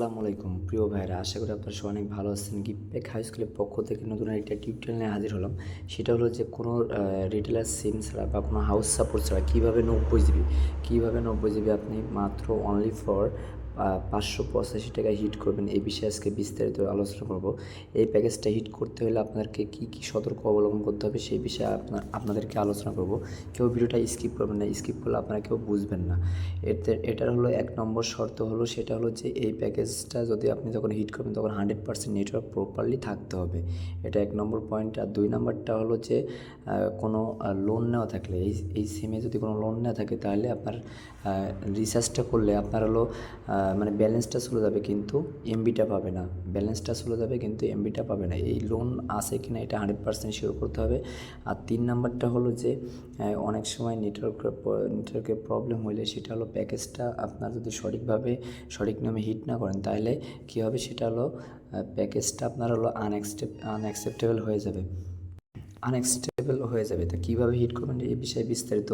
আসসালামু আলাইকুম। প্রিয় ভাইরা, আশা করি আপনারা সবাই অনেক ভালো আছেন। গিফটেক হাই স্কুলের পক্ষ থেকে নতুন একটা টিউটোরিয়াল নিয়ে হাজির হলাম। সেটা হলো যে কোনো রিটেলার সিম ছাড়া বা কোনো হাউস সাপোর্ট ছাড়া কীভাবে নব্বই জিবি কীভাবে নব্বই জিবি আপনি মাত্র অনলি ফর পাঁচশো পঁচাশি টাকায় হিট করবেন। এই বিষয়ে আজকে বিস্তারিত আলোচনা করব। এই প্যাকেজটা হিট করতে হলে আপনাদেরকে কী কী সতর্ক অবলম্বন করতে হবে সেই বিষয়ে আপনার আপনাদেরকে আলোচনা করব। কেউ ভিডিওটা স্কিপ করবেন না, স্কিপ করলে আপনারা কেউ বুঝবেন না। এতে, এটার হলো এক নম্বর শর্ত হলো, সেটা হলো যে এই প্যাকেজটা যদি আপনি যখন হিট করবেন, তখন হান্ড্রেড পার্সেন্ট নেটওয়ার্ক প্রপারলি থাকতে হবে। এটা এক নম্বর পয়েন্ট আর দুই নম্বরটা হলো যে কোনো লোন নেওয়া থাকলে, এই এই সিমে যদি কোনো লোন নেওয়া থাকে, তাহলে আপনার রিচার্জটা করলে আপনার হলো মানে ব্যালেন্সটা চলে যাবে কিন্তু এমবিটা পাবে না। ব্যালেন্সটা চলে যাবে কিন্তু এমবিটা পাবে না। এই লোন আছে কি না এটা হান্ড্রেড পার্সেন্ট শিওর করতে হবে। আর তিন নাম্বারটা হলো যে অনেক সময় নেটওয়ার্কের নেটওয়ার্কের প্রবলেম হলে সেটা হলো প্যাকেজটা আপনার যদি সঠিকভাবে, সঠিক নামে হিট না করেন, তাহলে কী হবে? সেটা হলো প্যাকেজটা আপনার হলো আনএক্সেপ আনঅ্যাকসেপ্টেবল হয়ে যাবে। আনএক্সটেবল হয়ে যাবে। তা কীভাবে হিট করবেন এই বিষয়ে বিস্তারিত?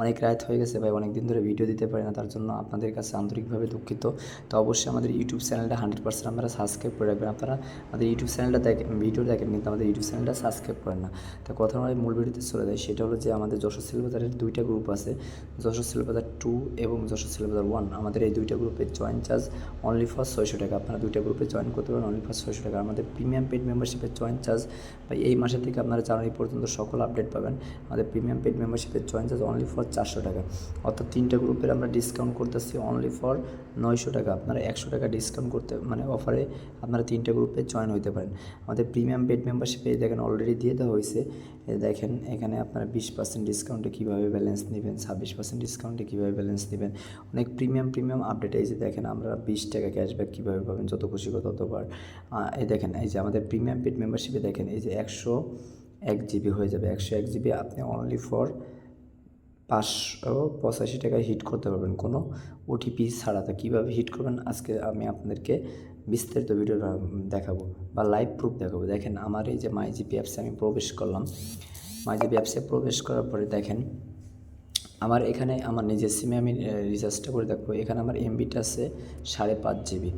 অনেক রাত হয়ে গেছে ভাই অনেক দিন ধরে ভিডিও দিতে পারি না, তার জন্য আপনাদের কাছে আন্তরিকভাবে দুঃখিত। তো অবশ্যই আমাদের ইউটিউব চ্যানেলটা হান্ড্রেড পার্সেন্ট আপনারা সাবস্ক্রাইব করে রাখবেন। আপনারা আমাদের ইউটিউব চ্যানেলটা দেখেন ভিডিও দেখেন, কিন্তু আমাদের ইউটিউব চ্যানেলটা সাবস্ক্রাইব করেন না। তো কথা নয় মূল ভিডিওতে চলে যায় সেটা হলো যে আমাদের যশোর সিলবাজারের দুইটা গ্রুপ আছে, যশোর সিলবাজার টু এবং যশোর সিলবাজার ওয়ান আমাদের এই দুইটা গ্রুপে জয়েন চার্জ অনলি ফর ছয়শো টাকা। আপনারা দুইটা গ্রুপে জয়েন করতে পারেন অনলি ফর ছয়শো টাকা। আমাদের প্রিমিয়াম পেড মেম্বারশিপের জয়েন চার্জ বা এই মাসে থেকে আপনারা জানুয়ারি পর্যন্ত সকল আপডেট পাবেন। আমাদের প্রিমিয়াম পেড মেম্বারশিপের জয়েন চার্জ অনলি ফর চারশো টাকা। অর্থাৎ তিনটা গ্রুপের আমরা ডিসকাউন্ট করতেছি অনলি ফর নয়শো টাকা। আপনারা একশো টাকা ডিসকাউন্ট করতে মানে অফারে আপনারা তিনটা গ্রুপে জয়েন হতে পারেন। আমাদের প্রিমিয়াম পেড মেম্বারশিপে দেখেন অলরেডি দিয়ে দেওয়া হয়েছে দেখেন, এখানে আপনারা বিশ পার্সেন্ট ডিসকাউন্টে কীভাবে ব্যালেন্স নেবেন, ছাব্বিশ পার্সেন্ট ডিসকাউন্টে কীভাবে ব্যালেন্স নেবেন। অনেক প্রিমিয়াম প্রিমিয়াম আপডেট এই যে দেখেন, আমরা বিশ টাকা ক্যাশব্যাক কীভাবে পাবেন, যত খুশি ততবার এই দেখেন, এই যে আমাদের প্রিমিয়াম পেড মেম্বারশিপে দেখেন, এই যে একশো এক জিবি হয়ে যাবে। একশো এক জিবি আপনি অনলি ফর পাঁচশো পঁচাশি টাকায় হিট করতে পারবেন কোনো ওটিপি ছাড়া। তো কীভাবে হিট করবেন? আজকে আমি আপনাদেরকে বিস্তারিত ভিডিও দেখাবো বা লাইভ প্রুফ দেখাবো। দেখেন আমার এই যে মাইজিপি অ্যাপসে আমি প্রবেশ করলাম। মাইজিপি অ্যাপসে প্রবেশ করার পরে দেখেন আমার এখানে আমার নিজের সিমে আমি রিচার্জটা করে দেখব। এখানে আমার এমবিটা আছে সাড়ে পাঁচ জিবি।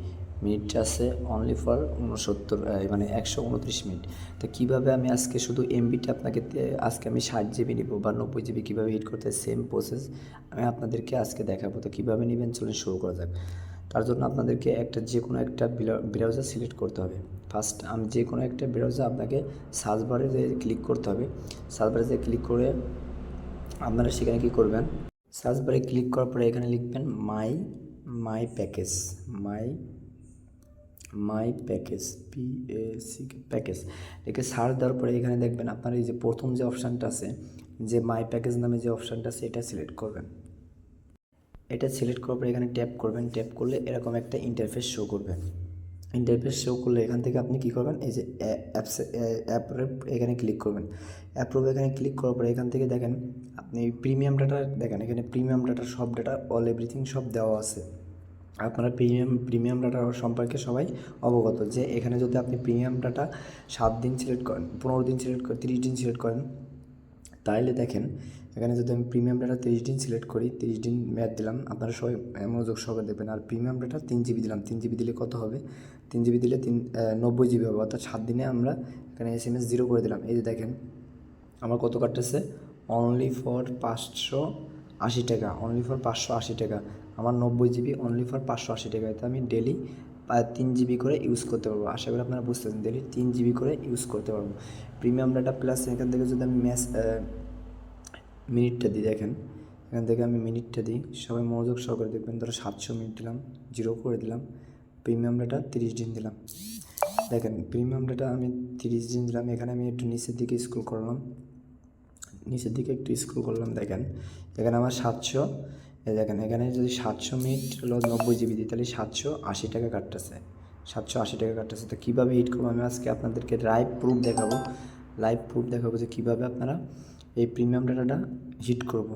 মিনিটটা আছে অনলি ফর উনসত্তর মানে একশো উনত্রিশ মিনিট। তো কীভাবে আমি আজকে শুধু এমবিটা আপনাকে আজকে আমি ষাট জিবি নিব বা নব্বই জিবি কীভাবে হিট করতে সেম প্রসেস আমি আপনাদেরকে আজকে দেখাবো। তো কীভাবে নেবেন, চলুন শুরু করা যাক। তার জন্য আপনাদেরকে একটা যে কোনো একটা ব্রাউজার সিলেক্ট করতে হবে। ফার্স্ট আমি যে কোনো একটা ব্রাউজার আপনাকে সার্চ বারে যে ক্লিক করতে হবে সার্চ বারে যে ক্লিক করে আপনারা সেখানে কী করবেন? সার্চ বারে ক্লিক করার পরে এখানে লিখবেন my my package my my package P A C package লিখে সার্চ দেওয়ার পরে এখানে দেখবেন আপনার এই যে প্রথম যে অপশানটা আছে, যে মাই প্যাকেজ নামে যে অপশানটা আছে, এটা সিলেক্ট করবেন। এটা সিলেক্ট করার পরে এখানে ট্যাপ করবেন। ট্যাপ করলে এরকম একটা ইন্টারফেস শো করবে। ইন্টারফেস শো করলে এখান থেকে আপনি কী করবেন? এই যে অ্যাপস অ্যাপ এখানে ক্লিক করবেন। অ্যাপ্রুভ এখানে ক্লিক করার পরে এখান থেকে দেখেন, আপনি প্রিমিয়াম ডাটা দেখেন, এখানে প্রিমিয়াম ডাটা সব ডাটা অল এভরিথিং সব দেওয়া আছে। আপনারা প্রিমিয়াম প্রিমিয়াম ডাটা সম্পর্কে সবাই অবগত যে এখানে যদি আপনি প্রিমিয়াম ডাটা সাত দিন সিলেক্ট করেন, পনেরো দিন সিলেক্ট করেন, তিরিশ দিন সিলেক্ট করেন তাহলে দেখেন এখানে যদি আমি প্রিমিয়াম ডাটা তিরিশ দিন সিলেক্ট করি, তিরিশ দিন মেয়াদ দিলাম, আপনারা সবাই মনোযোগ সহকারে দেবেন আর প্রিমিয়াম ডাটা তিন জিবি দিলাম, তিন জিবি দিলে কত হবে? তিন জিবি দিলে তিন নব্বই জিবি হবে। অর্থাৎ সাত দিনে আমরা এখানে এস এম এস জিরো করে দিলাম। এই যে দেখেন, আমার কত কাটতেছে? অনলি ফর পাঁচশো আশি টাকা অনলি ফর পাঁচশো আশি টাকা। আমার নব্বই জিবি অনলি ফর পাঁচশো আশি টাকা এতে আমি ডেলি তিন জিবি করে ইউজ করতে পারব। আশা করি আপনারা বুঝতে বুঝতেছেন ডেলি তিন জিবি করে ইউজ করতে পারব। প্রিমিয়াম ডাটা প্লাস এখান থেকে যদি আমি ম্যাচ মিনিটটা দিই, দেখেন। এখান থেকে আমি মিনিটটা দিই। সবাই মনোযোগ সহকারে দেখবেন, ধরো সাতশো মিনিট দিলাম জিরো করে দিলাম। প্রিমিয়াম ডাটা তিরিশ দিন দিলাম। দেখেন প্রিমিয়াম ডাটা আমি তিরিশ দিন দিলাম। এখানে আমি একটু নিচের দিকে স্ক্রল করলাম। নিচের দিকে একটু স্ক্রল করলাম, দেখেন। এখানে আমার সাতশো দেখেন, এখানে যদি সাতশো মিনিট হলো নব্বই জিবি দিই, তাহলে সাতশো আশি টাকা কাটতেছে। সাতশো আশি টাকা কাটতেছে। তো কীভাবে হিট করব? আমি আজকে আপনাদেরকে লাইভ প্রুফ দেখাবো। লাইভ প্রুফ দেখাবো যে কীভাবে আপনারা এই প্রিমিয়াম ডাটাটা হিট করব।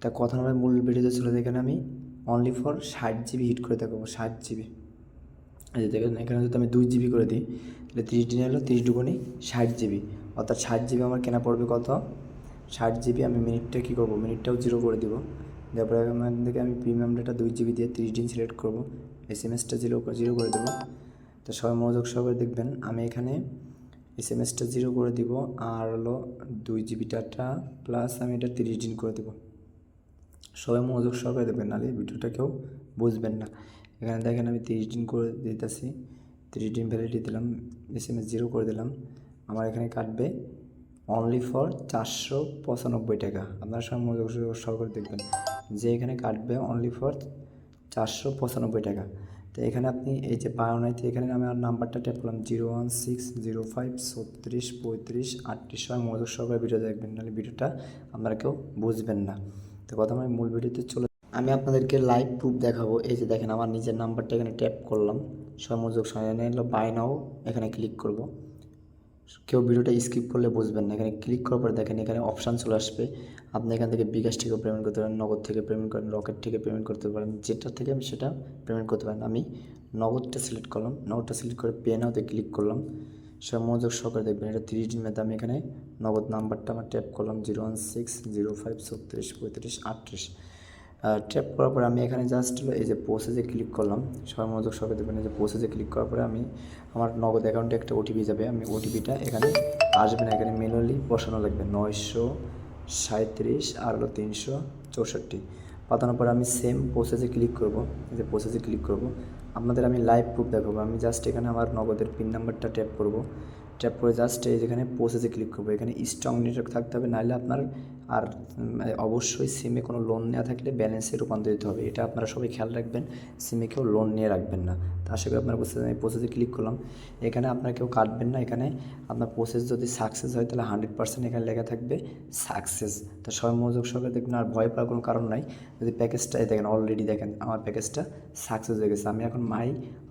তা কথা নয় মূল ভিডিওতে চলে যায় এখানে আমি অনলি ফর ষাট জিবি হিট করে দেখাবো, ষাট জিবি। দেখেন, এখানে যদি আমি দুই জিবি করে দিই, তাহলে তিরিশ দিনে হলো তিরিশ দুগুনি ষাট জিবি। অর্থাৎ ষাট জিবি আমার কেনা পড়বে কত? ষাট জিবি আমি মিনিটটা কী করব? মিনিটটাও জিরো করে দিব। তারপরে এখান থেকে আমি প্রিমিয়াম ডেটা দুই জিবি দিয়ে তিরিশ দিন সিলেক্ট করব। এস এম এসটা জিরো জিরো করে দেবো। তো সবাই মনোযোগ সহকারে দেখবেন, আমি এখানে এস এম এসটা জিরো করে দিব, আর হলো দুই জিবি ডাটা প্লাস আমি এটা তিরিশ দিন করে দেবো। সবাই মনোযোগ সহকারে দেখবেন, নাহলে ভিডিওটা কেউ বুঝবেন না। এখানে দেখেন আমি তিরিশ দিন করে দিতেছি, তিরিশ দিন ভ্যালিডিটি দিলাম এস এম এস জিরো করে দিলাম। আমার এখানে কাটবে অনলি ফর চারশো পঁচানব্বই টাকা। আপনারা সবাই মনোযোগ সহকারে দেখবেন। যে এখানে কাটবে অনলি ফর চারশো পঁচানব্বই টাকা। তো এখানে আপনি এই যে বায়োনাইতে এখানে আমি আমার নাম্বারটা ট্যাপ করলাম zero one six zero five ছত্রিশ পঁয়ত্রিশ আটত্রিশ। সময় মনোযোগ সহকারে ভিডিও দেখবেন, নাহলে ভিডিওটা আপনারা কেউ বুঝবেন না। তো কথা আমি মূল ভিডিওতে চলে আমি আপনাদেরকে লাইভ প্রুফ দেখাবো। এই যে দেখেন, আমার নিজের নাম্বারটা এখানে ট্যাপ করলাম। সবাই মনোযোগ সঙ্গে নিলো বাই নাও এখানে ক্লিক করব। কেউ ভিডিওটা স্কিপ করলে বুঝবেন না। এখানে ক্লিক করার পর দেখেন এখানে অপশান চলে আসবে। আপনি এখান থেকে বিকাশ থেকে পেমেন্ট করতে পারেন, নগদ থেকে পেমেন্ট করেন রকেট থেকে পেমেন্ট করতে পারেন, যেটা থেকে আমি সেটা পেমেন্ট করতে পারেন। আমি নগদটা সিলেক্ট করলাম, নগদটা সিলেক্ট করে পে নাওতে ক্লিক করলাম। সব মনোযোগ সহকারে দেখবেন, এটা তিরিশ দিন মেয়াদে আমি এখানে নগদ নাম্বারটা আমার ট্যাপ করলাম zero one six zero five ছত্রিশ পঁয়ত্রিশ আটত্রিশ। ট্যাপ করার পরে আমি এখানে জাস্ট এই যে প্রসেসে ক্লিক করলাম সবাই মনোযোগ দেখবেন এই যে প্রসেসে ক্লিক করার পরে আমি আমার নগদ অ্যাকাউন্টে একটা ওটিপি যাবে, আমি ওটিপিটা এখানে আসবে না, এখানে ম্যানুয়ালি বসানো লাগবে, নয়শো সাঁত্রিশ আর হলো তিনশো চৌষট্টি। পাতানোর পরে আমি সেম প্রসেসে ক্লিক করব, এই যে প্রসেসে ক্লিক করব, আপনাদের আমি লাইভ প্রুফ দেখাবো, আমি জাস্ট এখানে আমার নগদের পিন নাম্বারটা ট্যাপ করব। ট্যাপ করে জাস্ট যেখানে প্রসেসে ক্লিক করব। এখানে স্ট্রং নেটওয়ার্ক থাকতে হবে, নাহলে আপনার আর অবশ্যই সিমে কোনো লোন নেওয়া থাকলে ব্যালেন্সে রূপান্তরিত হবে। এটা আপনারা সবাই খেয়াল রাখবেন সিমে কেউ লোন নিয়ে রাখবেন না। তা আশা করি আপনারা পারছেন। আমি প্রসেসে ক্লিক করলাম। এখানে আপনারা কেউ কাটবেন না, এখানে আপনার প্রসেস যদি সাকসেস হয় তাহলে হান্ড্রেড পার্সেন্ট এখানে লেখা থাকবে সাকসেস তো সবাই মনোযোগ সহকারে দেখবেন, আর ভয় পাওয়ার কোনো কারণ নাই। যদি প্যাকেজটা দেখেন অলরেডি দেখেন, আমার প্যাকেজটা সাকসেস হয়ে গেছে। আমি এখন মাই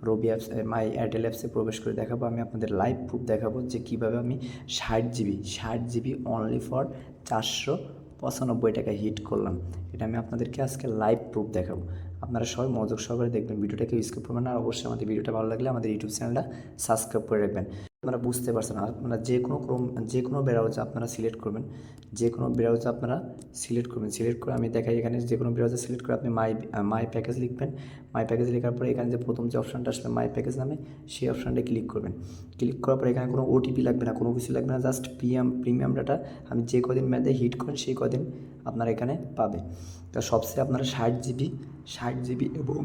রবি অ্যাপস মাই এয়ারটেল অ্যাপসে প্রবেশ করে দেখাবো। আমি আপনাদের লাইভ প্রুফ দেখাবো। যে কীভাবে আমি ষাট জিবি ষাট জিবি অনলি ফর চারশো পঁচানব্বই টাকা হিট করলাম। এটা আমি আপনাদেরকে আজকে লাইভ প্রুফ দেখাবো। আপনারা সবাই মনোযোগ সহকারে দেখবেন, ভিডিওটাকে স্কিপ করবেন আর অবশ্যই আমাদের ভিডিওটা ভালো লাগলে আমাদের ইউটিউব চ্যানেলটা সাবস্ক্রাইব করে রাখবেন। আপনারা বুঝতে পারছেন। আপনারা যে কোনো ক্রম, যে কোনো ব্রাউজার আপনারা সিলেক্ট করবেন। যে কোনো ব্রাউজার আপনারা সিলেক্ট করবেন। সিলেক্ট করে আমি দেখাই এখানে, যে কোনো ব্রাউজার সিলেক্ট করে আপনি মাই মাই প্যাকেজ লিখবেন। মাই প্যাকেজ লেখার পরে এখানে যে প্রথম যে অপশানটা আসবে মাই প্যাকেজ নামে, সেই অপশানটা ক্লিক করবেন। ক্লিক করার পরে এখানে কোনো ওটিপি লাগবে না, কোনো কিছু লাগবে না জাস্ট প্রিমিয়াম প্রিমিয়াম ডাটা আমি যে কদিন ম্যাদে হিট করেন, সেই কদিন আপনারা এখানে পাবে তো সবচেয়ে আপনারা ষাট জিবি ষাট জিবি এবং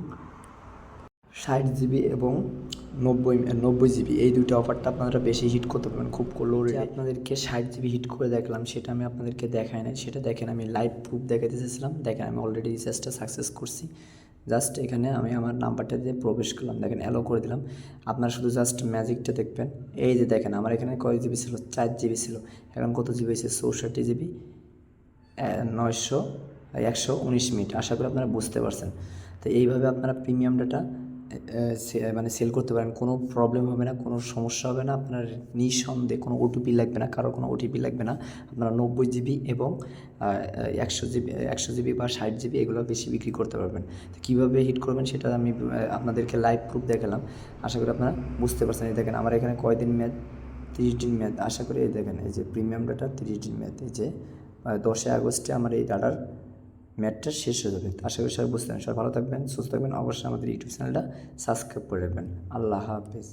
ষাট জিবি এবং নব্বই নব্বই জিবি। এই দুটো অফারটা আপনারা বেশি হিট করতে পারবেন খুব লো রেটে আপনাদেরকে ষাট জিবি হিট করে দেখলাম সেটা আমি আপনাদেরকে দেখাই নাই। সেটা দেখেন আমি লাইভ প্রুফ দেখাতে চেয়েছিলাম। দেখেন আমি অলরেডি রিচার্জটা সাকসেস করছি। জাস্ট এখানে আমি আমার নাম্বারটা দিয়ে প্রবেশ করলাম। দেখেন অ্যালো করে দিলাম। আপনারা শুধু জাস্ট ম্যাজিকটা দেখবেন। এই যে দেখেন আমার এখানে কয় জিবি ছিল? চার জিবি ছিল। এখন কত জিবি হয়েছে? চৌষট্টি জিবি। নয়শো একশো উনিশ মিনিট। আশা করি আপনারা বুঝতে পারছেন। তো এইভাবে আপনারা প্রিমিয়াম ডাটা মানে সেল করতে পারেন, কোনো প্রবলেম হবে না, কোনো সমস্যা হবে না, আপনার নিঃসন্দেহে কোনো ওটিপি লাগবে না কারও কোনো ওটিপি লাগবে না, আপনারা নব্বই জিবি এবং একশো জিবি একশো জিবি বা ষাট জিবি এগুলো বেশি বিক্রি করতে পারবেন। তো কীভাবে হিট করবেন সেটা আমি আপনাদেরকে লাইভ প্রুফ দেখালাম। আশা করি আপনারা বুঝতে পারছেন। এই দেখেন আমার এখানে কয়দিন মেয়াদ? তিরিশ দিন মেয়াদ। আশা করি এই দেখেন, এই যে প্রিমিয়াম ডাটা তিরিশ দিন মেয়াদ। এই যে দশই আগস্টে আমার এই ডাটার ম্যাটটা শেষ হয়ে যাবে। আশা করি সবাই বুঝতে সবাই ভালো থাকবেন, সুস্থ থাকবেন। অবশ্যই আমাদের ইউটিউব চ্যানেলটা সাবস্ক্রাইব করে রাখবেন। আল্লাহ হাফেজ।